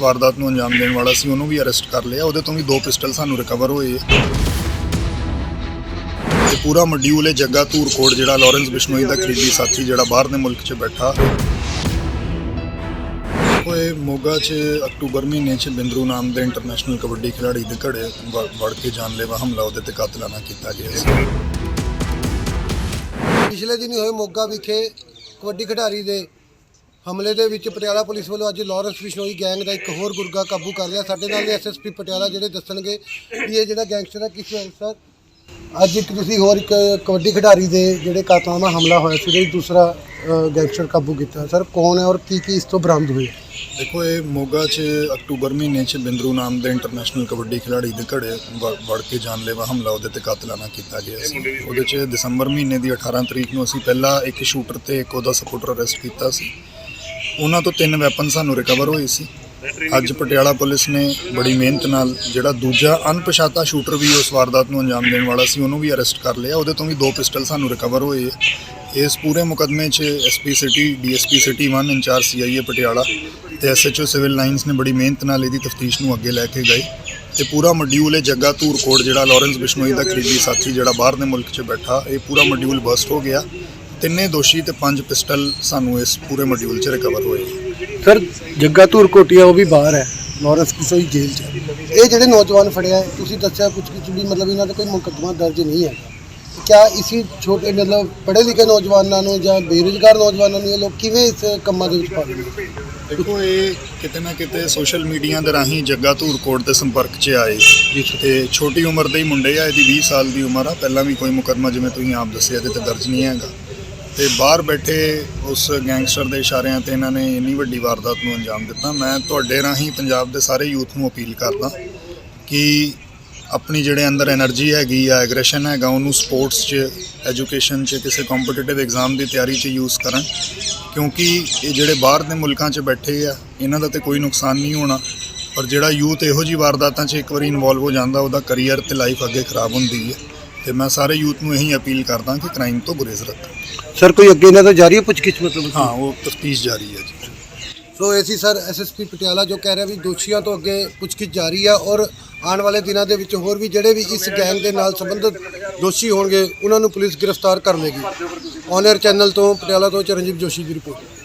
ਵਾਰਦਾਤ ਨੂੰ ਅੰਜਾਮ ਦੇਣ ਵਾਲਾ ਸੀ, ਉਹਨੂੰ ਵੀ ਅਰੈਸਟ ਕਰ ਲਿਆ। ਉਹਦੇ ਤੋਂ ਵੀ ਦੋ ਪਿਸਟਲ ਸਾਨੂੰ ਰਿਕਵਰ ਹੋਏ। ਆ ਇਹ ਪੂਰਾ ਮੋਡਿਊਲ ਹੈ ਜੱਗਾ ਧੂਰ ਜਿਹੜਾ ਲਾਰੈਂਸ ਬਿਸ਼ਨੋਈ ਦਾ ਕਰੀਬੀ ਸਾਥੀ ਜਿਹੜਾ ਬਾਹਰ ਦੇ ਮੁਲਕ 'ਚ ਬੈਠਾ। ਉਹ ਮੋਗਾ 'ਚ ਅਕਤੂਬਰ ਮਹੀਨੇ 'ਚ ਬਿੰਦਰੂ ਨਾਮ ਦੇ ਇੰਟਰਨੈਸ਼ਨਲ ਕਬੱਡੀ ਖਿਡਾਰੀ ਦੇ ਘੜੇ ਵ- ਵੜ ਕੇ ਜਾਨਲੇਵਾ ਹਮਲਾ ਉਹਦੇ ਤੇ ਕਾਤਲਾਨਾ ਕੀਤਾ ਗਿਆ ਸੀ। ਪਿਛਲੇ ਦਿਨੀ ਹੋਏ ਮੋਗਾ ਵਿਖੇ ਕਬੱਡੀ ਖਿਡਾਰੀ ਦੇ ਹਮਲੇ ਦੇ ਵਿੱਚ ਪਟਿਆਲਾ ਪੁਲਿਸ ਵੱਲੋਂ ਅੱਜ ਲਾਰੈਂਸ ਬਿਸ਼ਨੋਈ ਗੈਂਗ ਦਾ ਇੱਕ ਹੋਰ ਗੁਰਗਾ ਕਾਬੂ ਕਰ ਲਿਆ। ਸਾਡੇ ਨਾਲ ਐਸਐਸਪੀ ਪਟਿਆਲਾ ਜਿਹੜੇ ਦੱਸਣਗੇ ਕਿ ਇਹ ਜਿਹੜਾ ਗੈਂਗਸਟਰ ਹੈ, ਕਿਸ ਹੈ ਸਰ? ਅੱਜ ਇੱਕ ਤੁਸੀਂ ਹੋਰ ਇੱਕ ਕਬੱਡੀ ਖਿਡਾਰੀ ਦੇ ਜਿਹੜੇ ਕਾਤਲਾਨਾ ਹਮਲਾ ਹੋਇਆ ਸੀ, ਉਹਦੇ ਵਿੱਚ ਦੂਸਰਾ ਗੈਂਗਸਟਰ ਕਾਬੂ ਕੀਤਾ। ਸਰ, ਕੌਣ ਹੈ ਔਰ ਕੀ ਕੀ ਇਸ ਤੋਂ ਬਰਾਮਦ ਹੋਇਆ ਦੇਖੋ, ਇਹ ਮੋਗਾ 'ਚ ਅਕਤੂਬਰ ਮਹੀਨੇ 'ਚ ਬਿੰਦਰੂ ਨਾਮ ਦੇ ਇੰਟਰਨੈਸ਼ਨਲ ਕਬੱਡੀ ਖਿਡਾਰੀ ਦੇ ਘੜੇ ਵ- ਵੜ ਕੇ ਜਾਨਲੇਵਾ ਹਮਲਾ ਉਹਦੇ ਤੇ ਕਾਤਲਾਨਾ ਕੀਤਾ ਗਿਆ ਸੀ। ਉਹਦੇ 'ਚ ਦਸੰਬਰ ਮਹੀਨੇ ਦੀ 18 ਤਰੀਕ ਨੂੰ ਅਸੀਂ ਪਹਿਲਾਂ ਇੱਕ ਸ਼ੂਟਰ ਤੇ ਇੱਕ ਉਹਦਾ ਸਪੋਰਟਰ ਅਰੈਸਟ ਕੀਤਾ ਸੀ। ਉਹਨਾਂ ਤੋਂ ਤਿੰਨ ਵੈਪਨ ਸਾਨੂੰ ਰਿਕਵਰ ਹੋਏ ਸੀ। ਅੱਜ ਪਟਿਆਲਾ ਪੁਲਿਸ ਨੇ ਬੜੀ ਮਿਹਨਤ ਨਾਲ ਜਿਹੜਾ ਦੂਜਾ ਅਣਪਛਾਤਾ ਸ਼ੂਟਰ ਵੀ ਉਸ ਵਾਰਦਾਤ ਨੂੰ ਅੰਜਾਮ ਦੇਣ ਵਾਲਾ ਸੀ, ਉਹਨੂੰ ਵੀ ਅਰੈਸਟ ਕਰ ਲਿਆ। ਉਹਦੇ ਤੋਂ ਵੀ ਦੋ ਪਿਸਟਲ ਸਾਨੂੰ ਰਿਕਵਰ ਹੋਏ ਆ। ਇਸ ਪੂਰੇ ਮੁਕਦਮੇ 'ਚ SP city DSP city 1 incharge CIA Patiala ਤੇ ਐਸਐਚਓ ਸਿਵਲ ਲਾਈਨਸ ਨੇ ਬੜੀ ਮਿਹਨਤ ਨਾਲ ਇਹਦੀ ਤਫਤੀਸ਼ ਨੂੰ ਅੱਗੇ ਲੈ ਕੇ ਗਏ। ਤੇ ਪੂਰਾ ਮੋਡਿਊਲ ਇਹ ਜੱਗਾ ਧੂਰਕੋਟ ਜਿਹੜਾ ਲਾਰੈਂਸ ਬਿਸ਼ਨੋਈ ਦਾ ਕਰੀਬੀ ਸਾਥੀ ਜਿਹੜਾ ਬਾਹਰ ਦੇ ਮੁਲਕ 'ਚ ਬੈਠਾ, ਇਹ ਪੂਰਾ ਮੋਡਿਊਲ ਬਸਟ ਹੋ ਗਿਆ। ਤਿੰਨੇ ਦੋਸ਼ੀ ਤੇ ਪੰਜ ਪਿਸਟਲ ਸਾਨੂੰ ਇਸ ਪੂਰੇ ਮੋਡਿਊਲ 'ਚ ਰਿਕਵਰ ਹੋਏ ਸਰ ਜੱਗਾ ਧੂਰ ਕੋਟੀਆ ਉਹ ਵੀ ਬਾਹਰ ਹੈ ਲਾਰੈਂਸ ਕਿਸੋਈ ਜੇਲ੍ਹ 'ਚ ਹੈ। ਇਹ ਜਿਹੜੇ ਨੌਜਵਾਨ ਫੜਿਆ ਹੈ, ਤੁਸੀਂ ਦੱਸਿਆ ਕੁਝ ਕੁਝ ਵੀ ਮਤਲਬ ਇਹਨਾਂ ਦਾ ਕੋਈ ਮੁਕੱਦਮਾ ਦਰਜ ਨਹੀਂ ਹੈ ਕਿਆ ਇਸੀ ਛੋਟੇ ਮਤਲਬ ਪੜ੍ਹੇ ਲਿਖੇ ਨੌਜਵਾਨਾਂ ਨੂੰ ਜਾਂ ਬੇਰੁਜ਼ਗਾਰ ਨੌਜਵਾਨਾਂ ਨੂੰ ਇਹ ਲੋਕ ਕਿਵੇਂ ਇਸ ਕੰਮਾਂ ਦੇ ਵਿੱਚ ਪਾ ਦਿੰਦੇ ਦੇਖੋ ਇਹ ਕਿਤੇ ਨਾ ਕਿਤੇ ਸੋਸ਼ਲ ਮੀਡੀਆ ਦੇ ਰਾਹੀਂ ਜੱਗਾ ਧੂਰ ਕੋਟ ਦੇ ਸੰਪਰਕ 'ਚ ਆਏ। ਤੇ ਛੋਟੀ ਉਮਰ ਦੇ ਹੀ ਮੁੰਡੇ ਆ ਇਹਦੀ 20 ਸਾਲ ਦੀ ਉਮਰ ਆ। ਪਹਿਲਾਂ ਵੀ ਕੋਈ ਮੁਕੱਦਮਾ ਜਿਵੇਂ ਤੁਸੀਂ ਆਪ ਦੱਸਿਆ ਇਹਦੇ ਤੇ ਦਰਜ ਨਹੀਂ ਹੈਗਾ। ਤੇ ਬਾਹਰ ਬੈਠੇ ਉਸ ਗੈਂਗਸਟਰ ਦੇ ਇਸ਼ਾਰਿਆਂ ਤੇ ਇਹਨਾਂ ਨੇ ਇੰਨੀ ਵੱਡੀ ਵਾਰਦਾਤ ਨੂੰ ਅੰਜਾਮ ਦਿੱਤਾ। ਮੈਂ ਤੁਹਾਡੇ ਰਾਹੀਂ ਪੰਜਾਬ ਦੇ ਸਾਰੇ ਯੂਥ ਨੂੰ ਅਪੀਲ ਕਰਦਾ ਕਿ ਆਪਣੀ ਜਿਹੜੇ ਅੰਦਰ એનર્ਜੀ ਹੈਗੀ ਆ ਐਗਰੈਸ਼ਨ ਹੈਗਾ, ਉਹਨੂੰ ਸਪੋਰਟਸ 'ਚ ਐਜੂਕੇਸ਼ਨ 'ਚ, ਕਿਸੇ ਕੰਪੀਟੀਟਿਵ ਐਗਜ਼ਾਮ ਦੀ ਤਿਆਰੀ 'ਚ ਯੂਜ਼ ਕਰਨ। ਕਿਉਂਕਿ ਇਹ ਜਿਹੜੇ ਬਾਹਰ ਦੇ ਮੁਲਕਾਂ 'ਚ ਬੈਠੇ ਆ, ਇਹਨਾਂ ਦਾ ਤੇ ਕੋਈ ਨੁਕਸਾਨ ਨਹੀਂ ਹੋਣਾ। ਪਰ ਜਿਹੜਾ ਯੂਥ ਇਹੋ ਜੀ ਵਾਰਦਾਤਾਂ 'ਚ ਇੱਕ ਵਾਰੀ ਇਨਵੋਲਵ ਹੋ ਜਾਂਦਾ, ਉਹਦਾ ਕਰੀਅਰ ਤੇ ਲਾਈਫ ਅੱਗੇ ਖਰਾਬ ਹੁੰਦੀ ਹੈ। ਤੇ ਮੈਂ ਸਾਰੇ ਯੂਥ ਨੂੰ ਇਹੀ ਅਪੀਲ ਕਰਦਾ ਕਿ ਕ੍ਰਾਈਮ ਤੋਂ ਗੁਰੇਜ਼ ਰੱਖਣ ਸਰ ਕੋਈ ਅੱਗੇ ਇਹਨਾਂ ਦਾ ਜਾਰੀ ਹੈ ਪੁੱਛਗਿੱਛ ਮਤਲਬ? ਹਾਂ ਉਹ ਤਫਤੀਸ਼ ਜਾਰੀ ਹੈ ਜੀ। ਸੋ ਐਸੀ ਸਰ ਐਸਐਸਪੀ ਪਟਿਆਲਾ ਜੋ ਕਹਿ ਰਿਹਾ ਵੀ ਦੋਸ਼ੀਆਂ ਤੋਂ ਅੱਗੇ ਪੁੱਛਗਿੱਛ ਜਾਰੀ ਹੈ ਔਰ ਆਉਣ ਵਾਲੇ ਦਿਨਾਂ ਦੇ ਵਿੱਚ ਹੋਰ ਵੀ ਜਿਹੜੇ ਵੀ ਇਸ ਗੈਂਗ ਦੇ ਨਾਲ ਸੰਬੰਧਿਤ ਦੋਸ਼ੀ ਹੋਣਗੇ ਉਹਨਾਂ ਨੂੰ ਪੁਲਿਸ ਗ੍ਰਿਫਤਾਰ ਕਰ ਲੇਗੀ। ਔਨਰ ਚੈਨਲ ਤੋਂ ਪਟਿਆਲਾ ਤੋਂ ਚਰਨਜੀਤ ਜੋਸ਼ੀ ਦੀ ਰਿਪੋਰਟ।